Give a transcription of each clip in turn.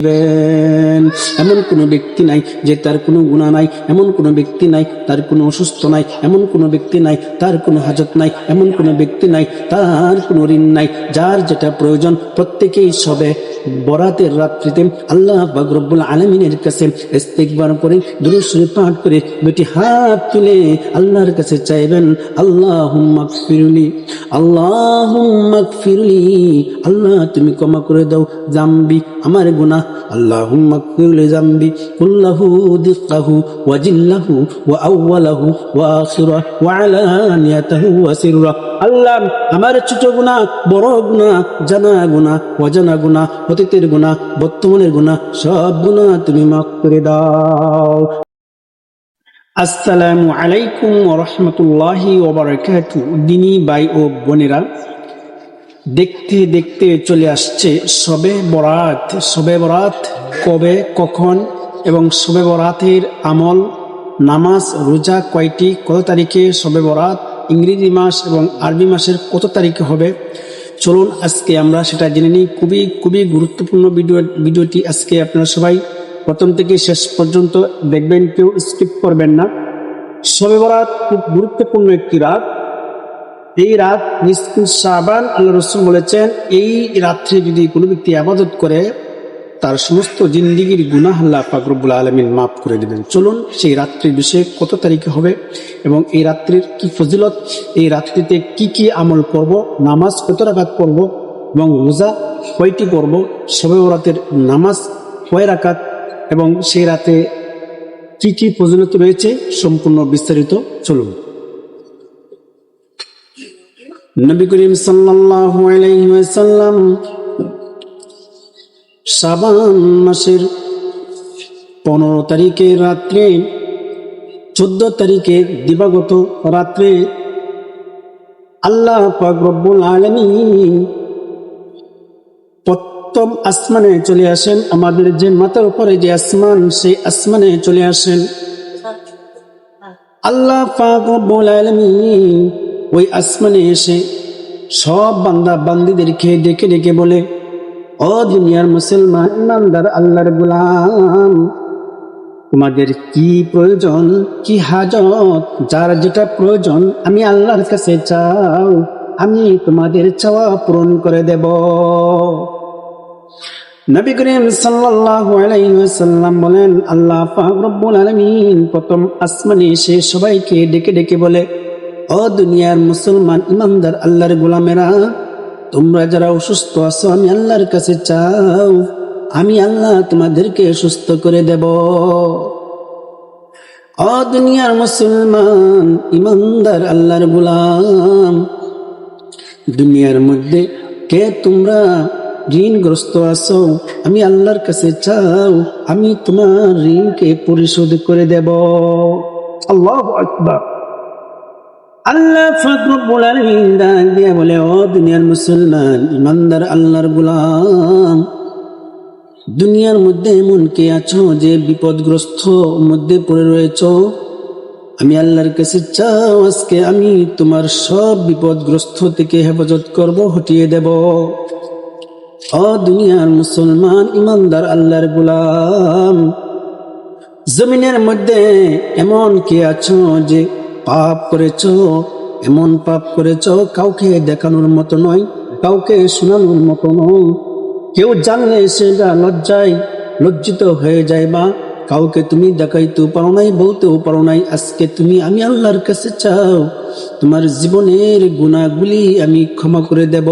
দিবেন এমন কোনো ব্যক্তি নাই যে তার কোনো গুণা নাই, এমন কোনো ব্যক্তি নাই তার কোনো অসুস্থ নাই, এমন কোনো ব্যক্তি নাই তার কোনো হাজত নাই, এমন কোনো ব্যক্তি নাই তার কোনো ঋণ নাই, যার যেটা প্রয়োজন প্রত্যেকেই সবে বরাতের রাত্রিতে আল্লাহ বাগরব্বুল আলমিনের কাছে ইস্তেকবার করে দুরুশ্রী পাঠ করে দুটি হাত তুলে আল্লাহর কাছে চাইবেন আল্লাহ ফিরুলি আল্লাহ ফিরুলি আল্লাহ তুমি ক্ষমা করে দাও, জাম্বি, আমার গুনাহ اللهم اغفر لذنبي كله دقه وجله وأوله وآخره وعلانيته وسره আল্লাহ আমার ছোট গুণা বড় গুণা জানা গুণা অজানা গুণা অতীতের গুণা বর্তমানের গুণা সব গুণা তুমি মাফ করে দাও আসসালামু আলাইকুম ওরহমতুল্লাহি ওবরাকাতু দিনী বাই ও বোনেরা দেখতে দেখতে চলে আসছে, সবে বরাত সবে বরাত, কবে, কখন এবং সবে বরাতের আমল, নামাজ, রোজা কয়টি, কত তারিখে সবে বরাত, ইংরেজি মাস এবং আরবি মাসের কত তারিখে হবে? চলুন আজকে আমরা সেটা জেনে নিই। খুবই খুবই গুরুত্বপূর্ণ ভিডিও, ভিডিওটি আজকে আপনারা সবাই প্রথম থেকে শেষ পর্যন্ত দেখবেন, কেউ স্কিপ করবেন না। সবে বরাত খুব গুরুত্বপূর্ণ একটি রাত। এই রাত নিষ্কুল সাবান আল্লাহ রসুল বলেছেন, এই রাত্রে যদি কোনো ব্যক্তি আবাদত করে, তার সমস্ত জিন্দিগির গুনাহ আল্লাহ ফাকরবুল আলমিন মাফ করে দেবেন। চলুন সেই রাত্রির বিষয়ে কত তারিখে হবে এবং এই রাত্রির কি ফজিলত, এই রাত্রিতে কি কি আমল করব, নামাজ কত রাখাত করব এবং রোজা কয়টি করব, সবে রাতের নামাজ কয় রাকাত এবং সেই রাতে কি কি ফজিলত রয়েছে, সম্পূর্ণ বিস্তারিত চলুন। নবী করিম সাল্লাল্লাহু আলাইহি ওয়াসাল্লাম শাবান মাসের পনেরো তারিখে রাত্রে চোদ্দ তারিখে দিবাগত রাত্রে আল্লাহ রব্বুল আলামিন প্রথম আসমানে চলে আসেন। আমাদের যে মাথার উপরে যে আসমান সেই আসমানে চলে আসেন। আল্লাহ পাক রব্বুল আলামিন ওই আসমানে এসে সব বান্দা বান্দিদেরকে ডেকে ডেকে বলে, ও দুনিয়ার মুসলমান ইমানদার আল্লাহর গুলাম, তোমাদের কি প্রয়োজন, কি হাজত? যার যেটা প্রয়োজন, আমি আল্লাহর কাছে চাও, আমি তোমাদের চাওয়া পূরণ করে দেব। নবী করিম সাল্লাল্লাহু আলাইহি বলেন, আল্লাহ রব্বুল আলামিন প্রথম আসমানে এসে সবাইকে ডেকে ডেকে বলে ও দুনিয়ার মুসলমান ইমানদার আল্লাহর গোলামেরা, তোমরা যারা অসুস্থ আছো, আমি আল্লাহর কাছে চাও, আমি আল্লাহ তোমাদেরকে সুস্থ করে দেব। ও দুনিয়ার মুসলমান ইমানদার আল্লাহর গোলাম, দুনিয়ার মধ্যে কে তোমরা ঋণগ্রস্ত আছো, আমি আল্লাহর কাছে চাও, আমি তোমার ঋণকে পরিশোধ করে দেব। আল্লাহ আকবার। আল্লাহ ফকরবুল আলমিন ডাক দিয়ে বলে, ও দুনিয়ার মুসলমান, ইমানদার, আল্লাহর গুলাম, দুনিয়ার মধ্যে এমন কে আছো যে বিপদগ্রস্ত মধ্যে পড়ে রয়েছ? আমি আল্লাহর কাছে চাও, আজকে আমি তোমার সব বিপদগ্রস্ত থেকে হেফাজত করব, হটিয়ে দেব। ও দুনিয়ার মুসলমান, ইমানদার, আল্লাহর গুলাম, জমিনের মধ্যে এমন কে আছো যে পাপ করেছ, এমন পাপ করেছ, কাউকে দেখানোর মতো নয়, কাউকে শোনানোর মতো নয়। কেউ জানলে সেটা লজ্জায় লজ্জিত হয়ে যায় বা কাউকে তুমি দেখাইতেও পারো নাই, বলতেও পারো নাই, আজকে তুমি আমি আল্লাহর কাছে চাও, তোমার জীবনের গুণাগুলি আমি ক্ষমা করে দেব।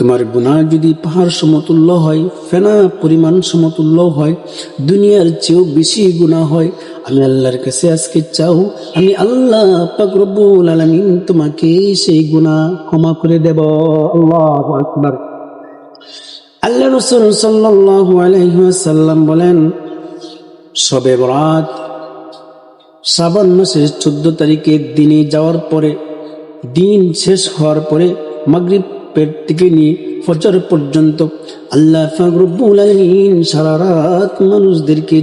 তোমার গুণা যদি পাহাড় সমতুল্য হয়, ফেনা পরিমাণ সমতুল্য হয়, দুনিয়ার চেয়েও বেশি গুণা হয়, আমি আল্লাহর কাছে আজকে চাও, আমি আল্লাহ পাক রব্বুল আলামিন তোমাকে সেই গুণা ক্ষমা করে দেব। আল্লাহ আকবার। আল্লাহ রসুল সাল্লাল্লাহু আলাইহি ওয়াসাল্লাম বলেন, সবে বরাত শ্রাবণ মাসের চোদ্দ তারিখের দিনে যাওয়ার পরে, দিন শেষ হওয়ার পরে, মাগরিব পেট থেকে নিয়ে ফজর পর্যন্ত আল্লাহ ফাকরুল আলমিন সারা রাত মানুষদেরকে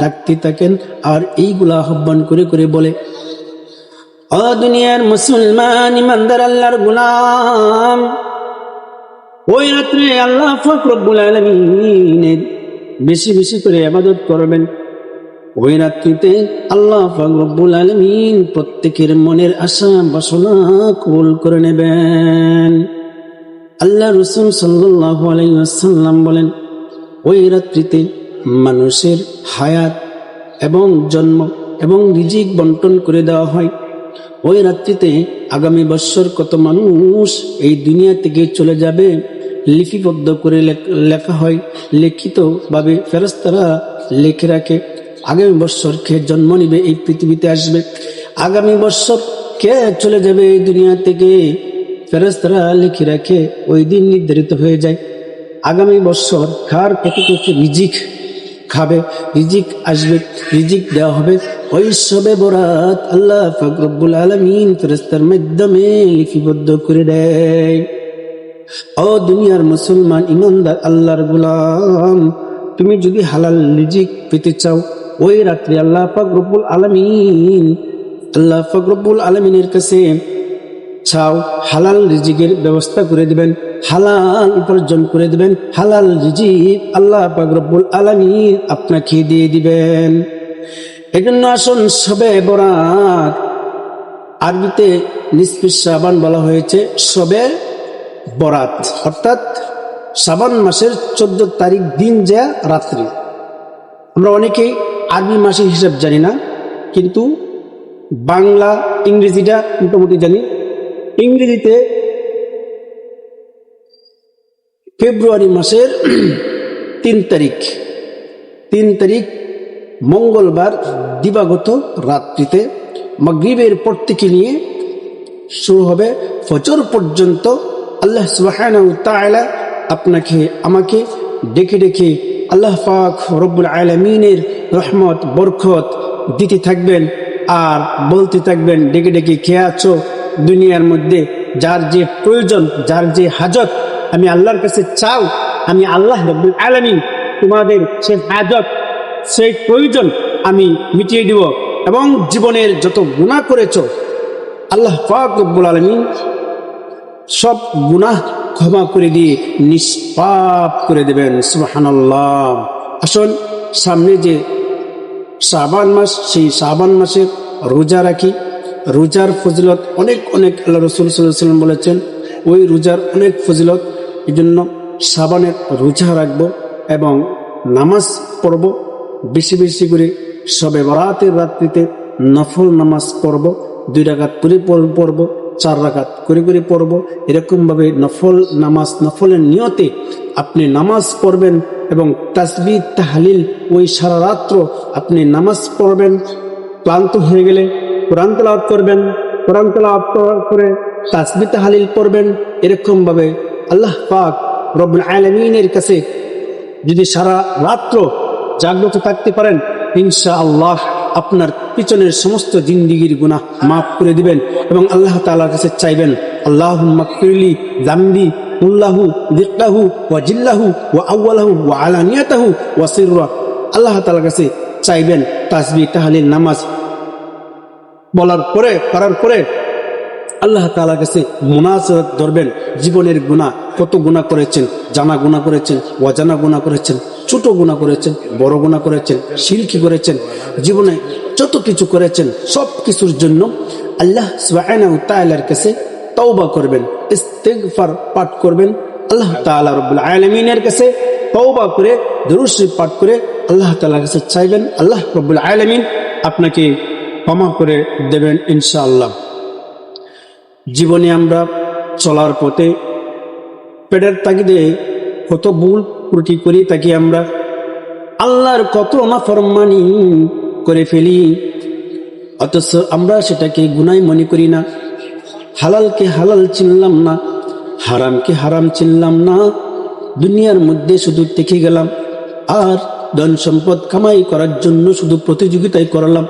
ডাকতে থাকেন আর এইগুলা আহ্বান করে করে বলে, অ দুনিয়ার মুসলমান ইমানদার আল্লাহর গুলাম, ওই রাত্রে আল্লাহ ফকরবুল আলমিনের বেশি বেশি করে আবাদত করবেন। ওই রাত্রিতে আল্লাহ পাক রব্বুল আলমিন প্রত্যেকের মনের আশা বাসনা কবুল করে নেবেন। আল্লাহ রসুল সাল্লাহ আলাইসাল্লাম বলেন, ওই রাত্রিতে মানুষের হায়াত এবং জন্ম এবং রিজিক বন্টন করে দেওয়া হয়। ওই রাত্রিতে আগামী বৎসর কত মানুষ এই দুনিয়া থেকে চলে যাবে লিপিবদ্ধ করে লেখ- হয়। লিখিতভাবে ফেরস্তারা লিখে রাখে, আগামী বৎসর কে জন্ম নিবে এই পৃথিবীতে আসবে। আগামী বৎসর কে চলে যাবে এই দুনিয়া থেকে? ফেরস্তারা লিখে রাখে, ওই দিন নির্ধারিত হয়ে যায়। আগামী বছর কত কত রিজিক খাবে, রিজিক আসবে, রিজিক দেওয়া হবে। ওই সবে বরাত আল্লাহ ফাকরবুল আলমিন ফেরস্তার মাধ্যমে লিপিবদ্ধ করে দেয়। ও দুনিয়ার মুসলমান ইমানদার, আল্লাহর গুলাম, তুমি যদি হালাল রিজিক পেতে চাও, ওই রাত্রে আল্লাহ ফাকরবুল আলমিন, আল্লাহ ফাকরবুল আলমিনের কাছে চাও হালাল রিজিকের ব্যবস্থা করে দেবেন, হালাল উপার্জন করে দেবেন, হালাল রিজিক আল্লাহ পাক রব্বুল আলামিন আপনাকে দিয়ে দিবেন। এজন্য আসুন সবে বরাত, আরবিতে নিসফি সাবান বলা হয়েছে, সবে বরাত, অর্থাৎ সাবান মাসের চোদ্দ তারিখ দিন যা রাত্রি। আমরা অনেকেই আরবি মাসের হিসাব জানি না, কিন্তু বাংলা, ইংরেজিটা মোটামুটি জানি। ইংরেজিতে ফেব্রুয়ারি মাসের তিন তারিখ। তিন তারিখ, মঙ্গলবার, দিবাগত রাত্রিতে মাগরিবের পর থেকে নিয়ে শুরু হবে ফজর পর্যন্ত আল্লাহ সুবহানাহু তাআলা আপনাকে, আমাকে ডেকে ডেকে আল্লাহ পাক রব্বুল আলামিনের রহমত বরখত দিতে থাকবেন আর বলতে থাকবেন, ডেকে ডেকে খেয়ে আছো? দুনিয়ার মধ্যে, যার যে প্রয়োজন, যার যে হাজত, আমি আল্লাহর কাছে চাও, আমি আল্লাহ রব্বুল আলামিন তোমাদের সে হাজত, সেই প্রয়োজন আমি মিটিয়ে দিব এবং জীবনের যত গুণা করেছ, আল্লাহ পাক রব্বুল আলমিন সব গুনাহ ক্ষমা করে দিয়ে নিষ্পাপ করে দেবেন, সুবহানাল্লাহ। আসল সামনে যে শাবান মাস, সেই শাবান মাসে রোজা রাখি। রোজার ফজিলত, অনেক অনেক আল্লাহ রসুল সাল্লাম বলেছেন, ওই রোজার অনেক ফজিলত এই জন্য সাবানের রোজা রাখব এবং নামাজ পড়ব, বেশি বেশি করে সবে বরাতের রাত্রিতে নফল নামাজ পড়ব, দুই রাকাত করে পড়ব, চার রাকাত করে করে পড়ব। এরকমভাবে নফল নামাজ, নফলের নিয়তে আপনি নামাজ পড়বেন এবং তাসবি, তাহালিল, ওই সারা রাত্র আপনি নামাজ পড়বেন। ক্লান্ত হয়ে গেলে কোরআন তেলাওয়াত করবেন, কোরআন তেলাওয়াত করে তাসবি তাহালিল পড়বেন, এরকমভাবে আল্লাহ পাক রব্বুল আলমিনের কাছে যদি সারা রাত্র জাগ্রত থাকতে পারেন ইনশা আল্লাহ আপনার পিছনের সমস্ত জিন্দিগির গুনাহ মাফ করে দিবেন এবং আল্লাহ তাআলার কাছে চাইবেন আল্লাহ মাকফিরলি জাম্বি উল্লাহু দিক্কাহু ওয়া জিল্লাহু, ওয়া আউ্বালাহু ওয়া আলানিয়াতাহু, ওয়া সিররা। আল্লাহ তাআলার কাছে চাইবেন তাসবি তাহলিল নামাজ বলার পরে, করার পরে আল্লাহ তাআলার কাছে মুনাজাত ধরবেন। জীবনের গুনাহ, কত গুণা করেছেন? জানা গুণা করেছেন, অজানা গুণা করেছেন, ছোট গুনাহ করেছেন, বড় গুণা করেছেন শিল্পী করেছেন, জীবনে যত কিছু করেছেন, সব কিছুর জন্য আল্লাহ তাআলার কাছে তওবা করবেন, ইস্তিগফার পাঠ করবেন। আল্লাহ তাআলা রব্বুল আলামিনের কাছে তওবা করে, দরুদ পাঠ করে আল্লাহ তাআলার কাছে চাইবেন। আল্লাহ রব্বুল আলামিন আপনাকে ক্ষমা করে দেবেন ইনশাআল্লাহ। জীবনে আমরা চলার পথে পেটের তাগিদে কত ভুল ত্রুটি করি তাকে আমরা আল্লাহর কত অনাফরমানি করে ফেলি, অথচ আমরা সেটাকে গুনাই মনে করি না। হালালকে হালাল চিনলাম না, হারামকে হারাম চিনলাম না। দুনিয়ার মধ্যে শুধু দেখে গেলাম, আর ধন সম্পদ কামাই করার জন্য শুধু প্রতিযোগিতাই করলাম।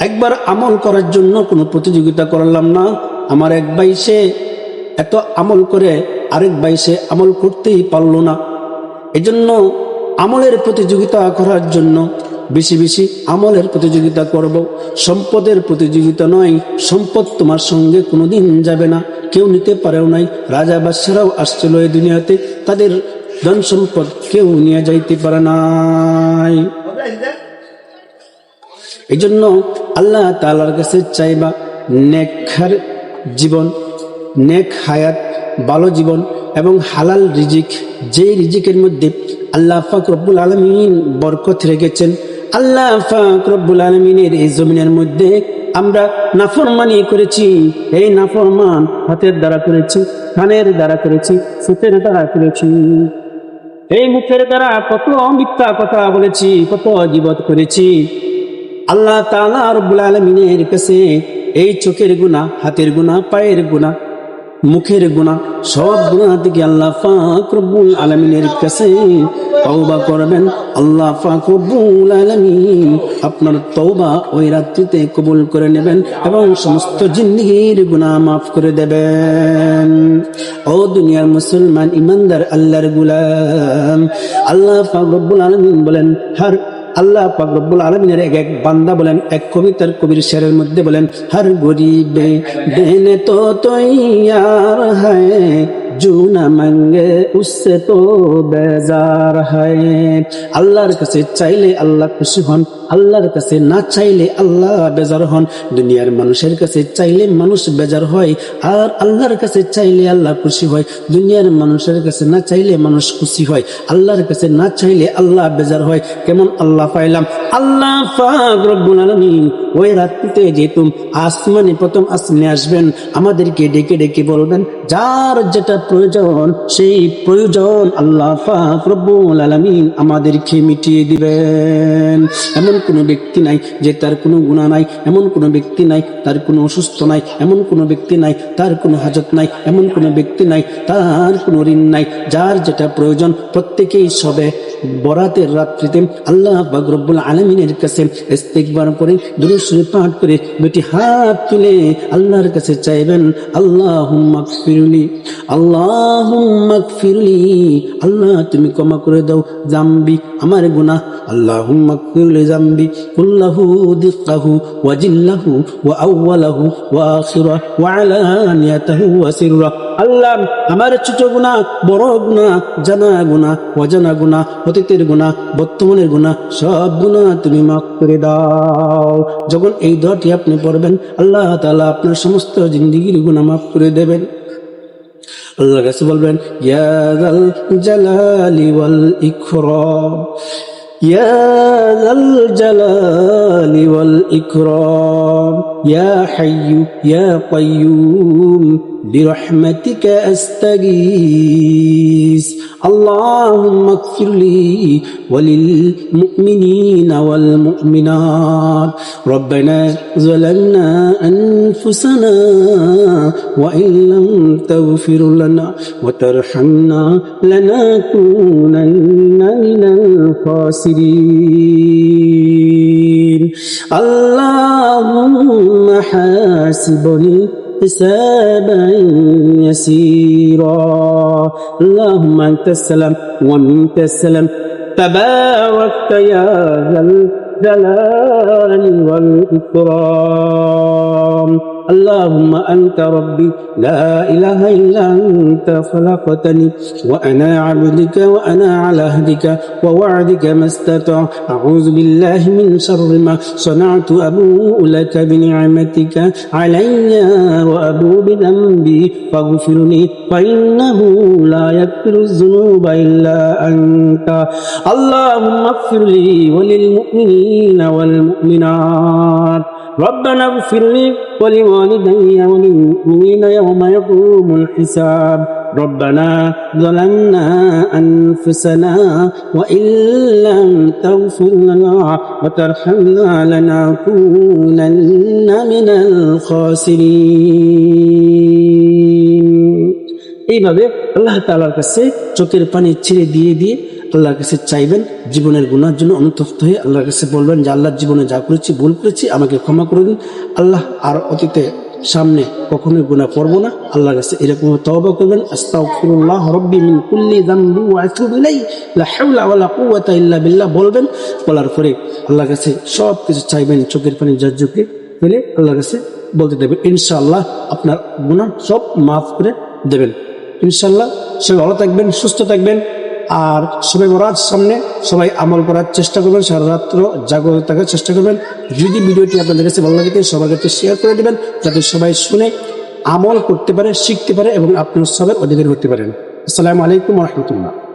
একবার আমল করার জন্য কোনো প্রতিযোগিতা করলাম না। আমার এক ভাই সে এত আমল করে আরেক ভাই সে আমল করতেই পারল না। এজন্য আমলের প্রতিযোগিতা করার জন্য বেশি বেশি আমলের প্রতিযোগিতা করব। সম্পদের প্রতিযোগিতা নয় সম্পদ তোমার সঙ্গে কোনো দিন যাবে না। কেউ নিতে পারেও নাই। রাজা বাদশারাও আসছিল এই দুনিয়াতে। তাদের ধন সম্পদ কেউ নিয়ে যাইতে পারে নাই। এই জন্য আল্লাহ তালার কাছে চাইবা নেকর জীবন, নেক হায়াত, ভালো জীবন এবং হালাল রিজিক যে রিজিকের মধ্যে আল্লাহ পাক রব্বুল আলমিন বরকত রেখেছেন, আল্লাহ পাক রব্বুল আলমিনের এই জমিনের মধ্যে আমরা নাফরমানি করেছি, এই নাফরমান হাতের দ্বারা করেছি, কানের দ্বারা করেছি, সুতের দ্বারা করেছি। এই মুখের দ্বারা কত মিথ্যা কথা বলেছি, কত জীবত করেছি। আল্লাহ তাআলা রব্বুল আলমিনের কাছে এই চোখের গুণা হাতের গুণা পায়ের গুণা মুখের গুণা সব গুণা থেকে আল্লাহ পাক রব্বুল আলমিনের কাছে তওবা করবেন। আল্লাহ পাক রব্বুল আলমিন আপনার তওবা ওই রাত্রিতে কবুল করে নেবেন এবং সমস্ত জিন্দিগির গুণা মাফ করে দেবেন। ও দুনিয়ার মুসলমান, ইমানদার, আল্লাহর গুলাম। আল্লাহ পাক রব্বুল আলমিন বলেন, হর আল্লাহ পাকরবুল আলমিনের এক এক বান্দা বলেন, এক কবিতার কবির শেরের মধ্যে বলেন, হর গরিবে দেনে তো তৈয়ার হ্যায় জুনা মাঙ্গে উসে তো বেজার হয়। আল্লাহর কাছে চাইলে আল্লাহ খুশি হন, আল্লাহর কাছে না চাইলে আল্লাহ বেজার হন। দুনিয়ার মানুষের কাছে চাইলে মানুষ বেজার হয়, আর আল্লাহর কাছে চাইলে আল্লাহ খুশি হয়। দুনিয়ার মানুষের কাছে না চাইলে মানুষ খুশি হয়, আল্লাহর কাছে না চাইলে আল্লাহ বেজার হয়। কেমন আল্লাহ পাইলাম? আল্লাহ ওই রাত্রিতে যেহেতু আসমানে প্রথম আসমানে আসবেন, আমাদেরকে ডেকে ডেকে বলবেন, যার যেটা প্রয়োজন, সেই প্রয়োজন আল্লাহ পাক আলামিন আমাদেরকে মিটিয়ে দিবেন। এমন কোনো ব্যক্তি নাই যে তার কোনো গুণা নাই, এমন কোনো ব্যক্তি নাই তার কোনো অসুস্থ নাই, এমন কোনো ব্যক্তি নাই তার কোনো হাজত নাই, এমন কোনো ব্যক্তি নাই তার কোনো ঋণ নাই, যার যেটা প্রয়োজন প্রত্যেকেই সবে বরাতের রাত্রিতে আল্লাহ পাক রব্বুল আলমিনের কাছে ইস্তেকবার করে দুরুশ্বরী পাঠ করে, দুটি হাত তুলে আল্লাহর কাছে চাইবেন আল্লাহ ফিরুলি আল্লাহ ফিরুলি আল্লাহ তুমি ক্ষমা করে দাও জাম্বি, আমার গুনাহ। আল্লাহ ফিরুলি জাম্বি, কুল্লাহু দিক্কাহু ওয়াজিল্লাহু ওয়া আউওয়ালাহু ওয়া আখিরা ওয়া আলানিয়াতাহু ওয়া সিররা আল্লাহ, আমার ছোট গুণা বড় গুণা জানা গুণা অজানা গুণা অতীতের গুণা বর্তমানের গুণা সব গুণা তুমি মাফ করে দাও। যখন এই দোয়াটি আপনি পড়বেন, আল্লাহ তাআলা আপনার সমস্ত জিন্দিগির গুণা মাফ করে দেবেন। আল্লাহর কাছে বলবেন ইয়া যাল জালালি ওয়াল ইকরাম يا ذا الجلال والإكرام يا حي يا قيوم برحمتك أستغيث اللهم اغفر لي وللمؤمنين والمؤمنات. ربنا ظلمنا أنفسنا وإن لم تغفر لنا وترحمنا لنكونن من الخاسرين. اللهم حاسبني حسابا يسيرا. اللهم أنت السلام ومنك السلام. تباركت يا ذا الجلال والإكرام. اللهم أنت ربي لا إله إلا أنت خلقتني وأنا عبدك وأنا على عهدك ووعدك ما استطعت. أعوذ بالله من شر ما صنعت أبوء لك بنعمتك علي وأبوء بذنبي. فاغفرني فإنه لا يغفر الذنوب إلا أنت. اللهم اغفر لي وللمؤمنين والمؤمنات. ربنا اغفر لي ولوالدي وللمؤمنين يوم يقوم الحساب ربنا ظلمنا أنفسنا وإن لم تغفر لنا وترحمنا لنكونن من الخاسرين এইভাবে আল্লাহ তাআলার কাছে চোখের পানি ছেড়ে দিয়ে দিয়ে আল্লাহর কাছে চাইবেন, জীবনের গুণার জন্য অনুতপ্ত হয়ে আল্লাহর কাছে বলবেন যে আল্লাহর জীবনে যা করেছি, ভুল করেছি, আমাকে ক্ষমা করে দিন। আল্লাহ, আর অতীতে সামনে কখনোই গুণা করব না। আল্লাহর কাছে এরকম তওবা করবেন, আস্তাগফিরুল্লাহ রাব্বি মিন কুল্লি যামবি ওয়া আতুবু ইলাইহি। লা হাওলা ওয়া লা কুওয়াতা ইল্লা বিল্লাহ বলবেন। বলার পরে আল্লাহর কাছে সব কিছু চাইবেন, চোখের পানি জাজ্জুকে ফেলে আল্লাহর কাছে বলতে দেবেন, ইনশাআল্লাহ আপনার গুনাহ সব মাফ করে দেবেন। ইনশাআল্লাহ সে ভালো থাকবেন, সুস্থ থাকবেন। আর সবাই বরাত সামনে সবাই আমল করার চেষ্টা করবেন, সারা রাত্র জাগ্রত থাকার চেষ্টা করবেন। যদি ভিডিওটি আপনাদের কাছে ভালো লাগে, সবার কাছে শেয়ার করে দেবেন, যাতে সবাই শুনে, আমল করতে পারে, শিখতে পারে এবং আপনার সবের অধিকারী হতে পারেন। আসসালামু আলাইকুম রহমতুল্লাহ।